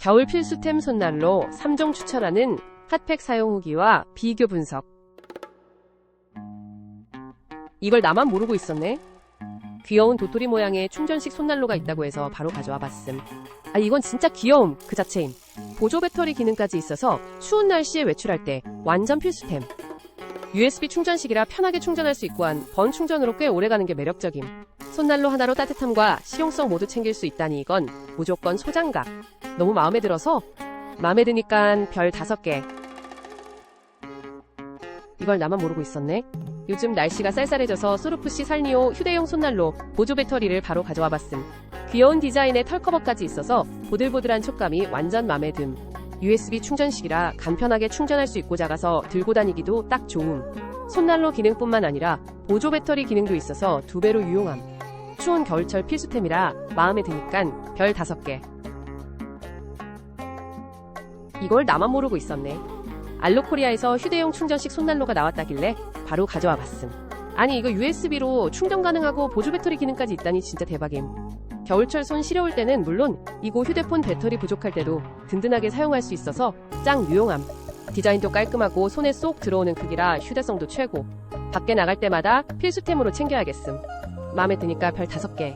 겨울 필수템 손난로 3종 추천하는 핫팩 사용 후기와 비교 분석. 이걸 나만 모르고 있었네. 귀여운 도토리 모양의 충전식 손난로가 있다고 해서 바로 가져와 봤음. 아, 이건 진짜 귀여움 그 자체임. 보조 배터리 기능까지 있어서 추운 날씨에 외출할 때 완전 필수템. USB 충전식이라 편하게 충전할 수 있고 한 번 충전으로 꽤 오래 가는 게 매력적임. 손난로 하나로 따뜻함과 실용성 모두 챙길 수 있다니 이건 무조건 소장각. 너무 마음에 들어서 마음에 드니까 별 다섯 개. 이걸 나만 모르고 있었네. 요즘 날씨가 쌀쌀해져서 소르프시 살리오 휴대용 손난로 보조 배터리를 바로 가져와 봤음. 귀여운 디자인에 털커버까지 있어서 보들보들한 촉감이 완전 맘에 듦. USB 충전식이라 간편하게 충전할 수 있고 작아서 들고 다니기도 딱 좋음. 손난로 기능뿐만 아니라 보조 배터리 기능도 있어서 두 배로 유용함. 추운 겨울철 필수템이라 마음에 드니깐 별 다섯 개. 이걸 나만 모르고 있었네. 알로코리아에서 휴대용 충전식 손난로가 나왔다길래 바로 가져와 봤음. 아니 이거 USB로 충전 가능하고 보조 배터리 기능까지 있다니 진짜 대박임. 겨울철 손 시려울 때는 물론 이고 휴대폰 배터리 부족할 때도 든든하게 사용할 수 있어서 짱 유용함. 디자인도 깔끔하고 손에 쏙 들어오는 크기라 휴대성도 최고. 밖에 나갈 때마다 필수템으로 챙겨야겠음. 마음에 드니까 별 다섯 개.